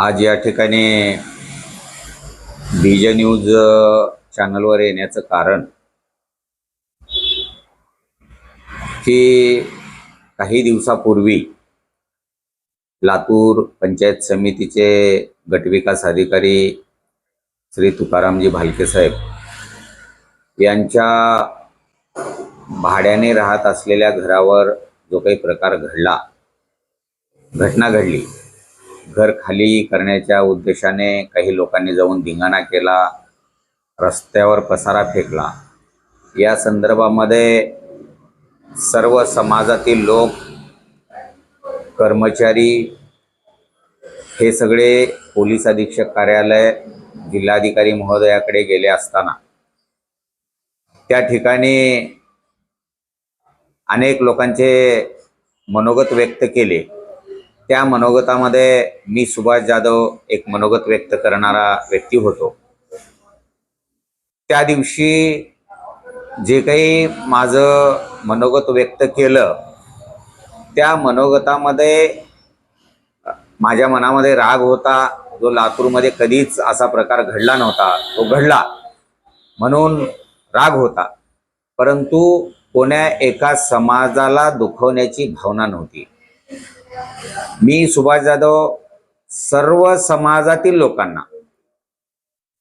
आज या ठिकाणी बीज न्यूज चॅनलवर येण्याचं कारण की काही दिवसापूर्वी लातूर पंचायत समितीचे गटविकास अधिकारी श्री तुकारामजी भालके साहेब यांच्या भाड्याने राहत असलेल्या घरावर जो काही प्रकार घडला घटना घडली घर खाली करण्याच्या उद्देशाने काही लोकांनी जाऊन धिंगाणा केला रस्त्यावर पसारा फेकला. या संदर्भामध्ये सर्व समाजातील लोक कर्मचारी हे सगळे पोलीस अधीक्षक कार्यालय जिल्हाधिकारी महोदयाकडे गेले असताना त्या ठिकाणी अनेक लोकांचे मनोगत व्यक्त केले. त्या मनोगतामध्ये मी सुभाष जाधव एक मनोगत व्यक्त करणारा व्यक्ती होतो. त्या दिवशी जे काही माझं मनोगत व्यक्त केलं त्या मनोगतामध्ये माझ्या मनामध्ये राग होता जो लातूरमध्ये कधीच असा प्रकार घडला नव्हता तो घडला म्हणून राग होता. परंतु कोण्या एका समाजाला दुखवण्याची भावना नव्हती. मी सुभाष जाधव सर्व समाजातील लोकांना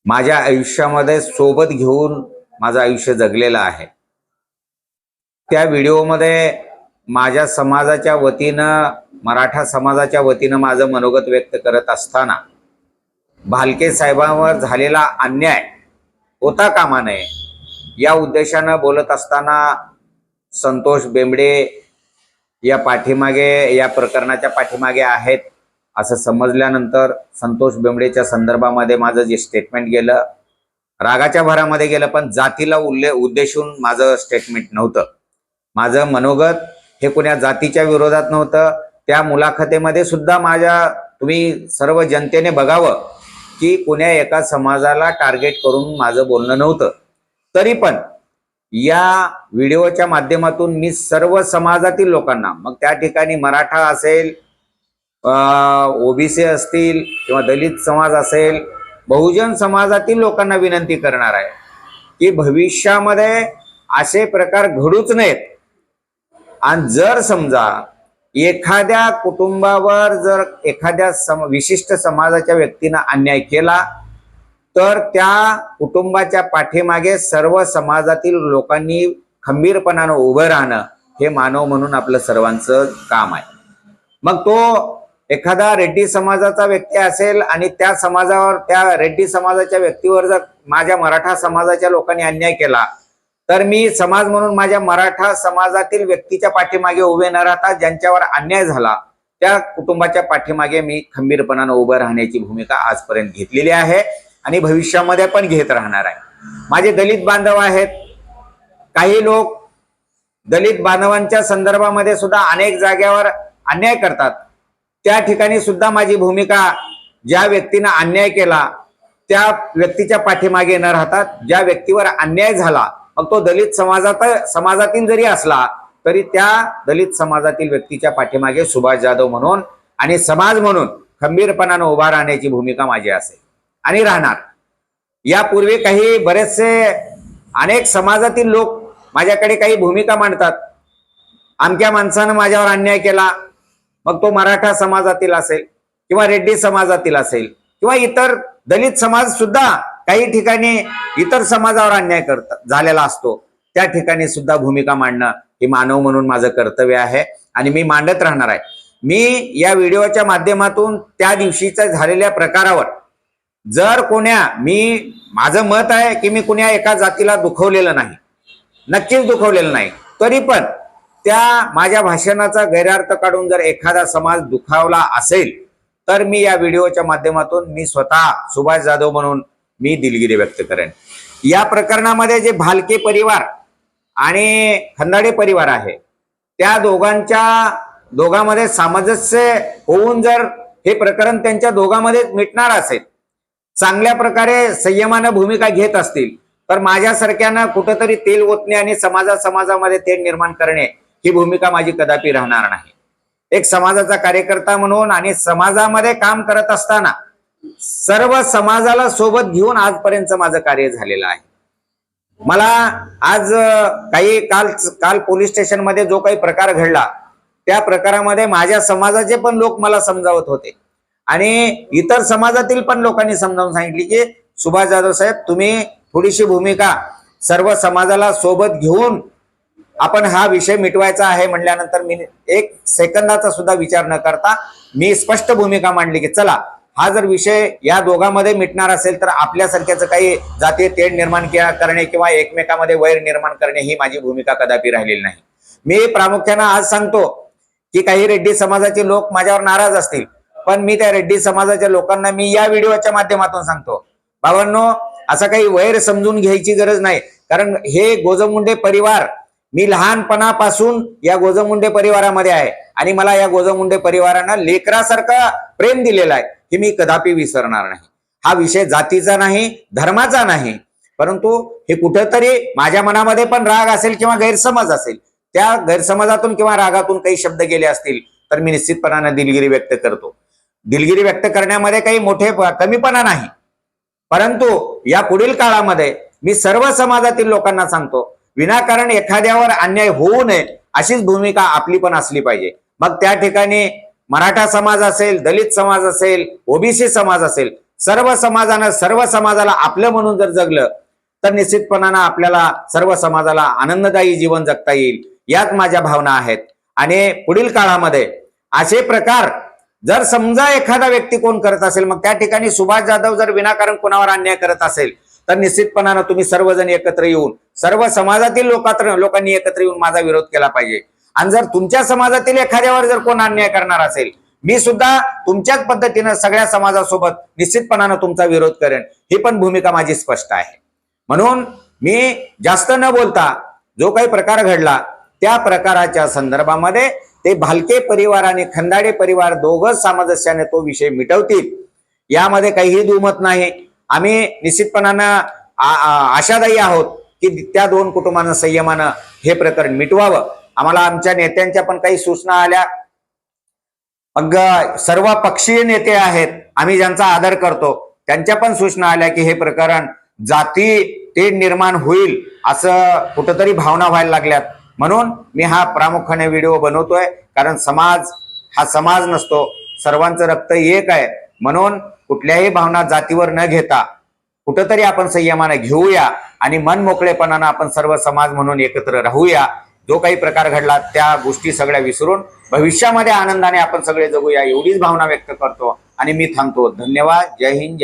माझ्या आयुष्यामध्ये सोबत घेऊन माझं आयुष्य जगलेलं आहे. त्या व्हिडिओमध्ये माझ्या समाजाच्या वतीनं मराठा समाजाच्या वतीनं माझं मनोगत व्यक्त करत असताना भालके साहेबांवर झालेला अन्याय होता कामा नये या उद्देशानं बोलत असताना संतोष बेंबडे या पाठीमागे या प्रकरणाच्या पाठीमागे आहेत असं समजल्यानंतर संतोष बेंबडेच्या संदर्भामध्ये माझं जे स्टेटमेंट गेलं रागाच्या भरामध्ये गेलं पण जातीला उल्ले उद्देशून माझं स्टेटमेंट नव्हतं. माझं मनोगत हे कुण्या जातीच्या विरोधात नव्हतं. त्या मुलाखतीमध्ये सुद्धा माझ्या तुम्ही सर्व जनतेने बघावं की कुण्या एका समाजाला टार्गेट करून माझं बोलणं नव्हतं. तरी पण या व्हिडिओच्या माध्यमातून मी सर्व समाजातील लोकांना मग त्या ठिकाणी मराठा असेल ओबीसी असतील किंवा दलित समाज असेल बहुजन समाजातील लोकांना विनंती करणार आहे की भविष्यामध्ये असे प्रकार घडूच नयेत. आणि जर समजा एखाद्या कुटुंबावर जर एखाद्या सम विशिष्ट समाजाच्या व्यक्तीनं अन्याय केला तर त्या कुटुंबाच्या पाठीमागे सर्व समाजातील लोकांनी खंबीरपणानं उभं राहणं हे मानव म्हणून आपलं सर्वांचं काम आहे. मग तो एखादा रेड्डी समाजाचा व्यक्ती असेल आणि त्या समाजावर त्या रेड्डी समाजाच्या व्यक्तीवर जर माझ्या मराठा समाजाच्या लोकांनी अन्याय केला तर मी समाज म्हणून माझ्या मराठा समाजातील व्यक्तीच्या पाठीमागे उभे न राहता ज्यांच्यावर अन्याय झाला त्या कुटुंबाच्या पाठीमागे मी खंबीरपणानं उभं राहण्याची भूमिका आजपर्यंत घेतलेली आहे. आणि भविष्यामध्ये पण घेत राहणार आहे. माझे दलित बांधव आहेत. काही लोक दलित बांधवांच्या संदर्भामध्ये सुद्धा अनेक जाग्यावर अन्याय करतात. त्या ठिकाणी सुद्धा माझी भूमिका ज्या व्यक्तीनं अन्याय केला त्या व्यक्तीच्या पाठीमागे न राहतात ज्या व्यक्तीवर अन्याय झाला मग तो दलित समाजात समाजातील जरी असला तरी त्या दलित समाजातील व्यक्तीच्या पाठीमागे सुभाष जाधव म्हणून आणि समाज म्हणून खंबीरपणानं उभा राहण्याची भूमिका माझी असेल. आणि राहणार. यापूर्वी काही बरेचसे अनेक समाजातील लोक माझ्याकडे काही भूमिका मांडतात. आमच्या माणसानं माझ्यावर अन्याय केला. मग तो मराठा समाजातील असेल किंवा रेड्डी समाजातील असेल किंवा इतर दलित समाज सुद्धा काही ठिकाणी इतर समाजावर अन्याय करत झालेला असतो. त्या ठिकाणी सुद्धा भूमिका मांडणं हे मानव म्हणून माझं कर्तव्य आहे आणि मी मांडत राहणार आहे. मी या व्हिडिओच्या माध्यमातून त्या दिवशीच्या झालेल्या प्रकारावर जर कोण्या मी माझं मत आहे की मी कुण्या एका जातीला दुखवलेलं नाही. नक्कीच दुखवलेलं नाही. तरी पण त्या माझ्या भाषणाचा गैरअर्थ काढून जर एखादा समाज दुखावला असेल तर मी या व्हिडिओच्या माध्यमातून मी स्वतः सुभाष जाधव म्हणून मी दिलगिरी व्यक्त करेन. या प्रकरणामध्ये जे भालके परिवार आणि खंदाडे परिवार आहे त्या दोघांच्या दोघांमध्ये सामंजस्य होऊन जर हे प्रकरण त्यांच्या दोघांमध्ये मिटणार असेल चांगल्या प्रकारे संयमानं भूमिका घेत असतील तर माझ्यासारख्यानं कुठंतरी तेल ओतणे आणि समाजा समाजामध्ये तेल निर्माण करणे ही भूमिका माझी कदापि राहणार नाही. एक समाजाचा कार्यकर्ता म्हणून आणि समाजामध्ये काम करत असताना सर्व समाजाला सोबत घेऊन आजपर्यंत माझं कार्य झालेलं आहे. मला आज काही काल काल पोलीस स्टेशनमध्ये जो काही प्रकार घडला त्या प्रकारामध्ये माझ्या समाजाचे पण लोक मला समजावत होते. आणि इतर समाजातील पण लोकांनी समजावून सांगितली की सुभाष जाधव साहेब तुम्ही थोडीशी भूमिका सर्व समाजाला सोबत घेऊन आपण हा विषय मिटवायचा आहे म्हणल्यानंतर मी एक सेकंदाचा सुद्धा विचार न करता मी स्पष्ट भूमिका मांडली की चला हा जर विषय या दोघांमध्ये मिटणार असेल तर आपल्यासारख्याचं काही जातीय तेढ निर्माण करणे किंवा एकमेकामध्ये वैर निर्माण करणे ही माझी भूमिका कदापि राहिलेली नाही. मी प्रामुख्यानं आज सांगतो की काही रेड्डी समाजाचे लोक माझ्यावर नाराज असतील. पण मी त्या रेड्डी समाजाच्या लोकांना मी या व्हिडिओच्या माध्यमातून सांगतो. बाबांनो असं काही वैर समजून घ्यायची गरज नाही. कारण हे गोजमुंडे परिवार मी लहानपणापासून या गोजमुंडे परिवारामध्ये आहे. आणि मला या गोजमुंडे परिवारानं लेकरासारखं प्रेम दिलेला आहे हे मी कदापि विसरणार नाही. हा विषय जातीचा नाही धर्माचा नाही. परंतु हे कुठंतरी माझ्या मनामध्ये पण राग असेल किंवा गैरसमज असेल त्या गैरसमजातून किंवा रागातून काही शब्द गेले असतील तर मी निश्चितपणाने दिलगिरी व्यक्त करतो. दिलगिरी व्यक्त करण्यामध्ये काही मोठे कमीपणा नाही. परंतु या पुढील काळामध्ये मी सर्व समाजातील लोकांना सांगतो विनाकारण एखाद्यावर अन्याय होऊ नये अशीच भूमिका आपली पण असली पाहिजे. मग त्या ठिकाणी मराठा समाज असेल दलित समाज असेल ओबीसी समाज असेल सर्व समाजानं सर्व समाजाला आपलं म्हणून जर जगलं तर निश्चितपणानं आपल्याला सर्व समाजाला आनंददायी जीवन जगता येईल. यात माझ्या भावना आहेत. आणि पुढील काळामध्ये असे प्रकार जर समजा एखादा व्यक्ती कोण करत असेल मग त्या ठिकाणी सुभाष जाधव जर विनाकारण कोणावर अन्याय करत असेल तर निश्चितपणानं तुम्ही सर्वजण एकत्र येऊन सर्व समाजातील लोकात्र लोकांनी एकत्र येऊन माझा विरोध केला पाहिजे. आणि जर तुमच्या समाजातील एखाद्यावर जर कोण अन्याय करणार असेल मी सुद्धा तुमच्याच पद्धतीनं सगळ्या समाजासोबत निश्चितपणानं तुमचा विरोध करेन. ही पण भूमिका माझी स्पष्ट आहे. म्हणून मी जास्त न बोलता जो काही प्रकार घडला त्या प्रकाराच्या संदर्भामध्ये ते भालके परिवार आणि खंदाडे परिवार दोघच सामंजस्याने तो विषय मिटवतील. यामध्ये काहीही दुमत नाही. आम्ही निश्चितपणानं आशादायी आहोत की त्या दोन कुटुंबानं संयमानं हे प्रकरण मिटवावं. आम्हाला आमच्या नेत्यांच्या पण काही सूचना आल्या. मग सर्व पक्षीय नेते आहेत. आम्ही ज्यांचा आदर करतो त्यांच्या पण सूचना आल्या की हे प्रकरण जाती ते निर्माण होईल असं कुठंतरी भावना व्हायला लागल्यात. म्हणून मी हा प्रामुख्याने व्हिडिओ बनवतोय कारण समाज हा समाज नसतो सर्वांचं रक्त एक आहे. म्हणून कुठल्याही भावना जातीवर न घेता कुठंतरी आपण संयमाने घेऊया आणि मन मोकळेपणानं आपण सर्व समाज म्हणून एकत्र राहूया. जो काही प्रकार घडला त्या गोष्टी सगळ्या विसरून भविष्यामध्ये आनंदाने आपण सगळे जगूया एवढीच भावना व्यक्त करतो आणि मी थांबतो. धन्यवाद. जय हिंद.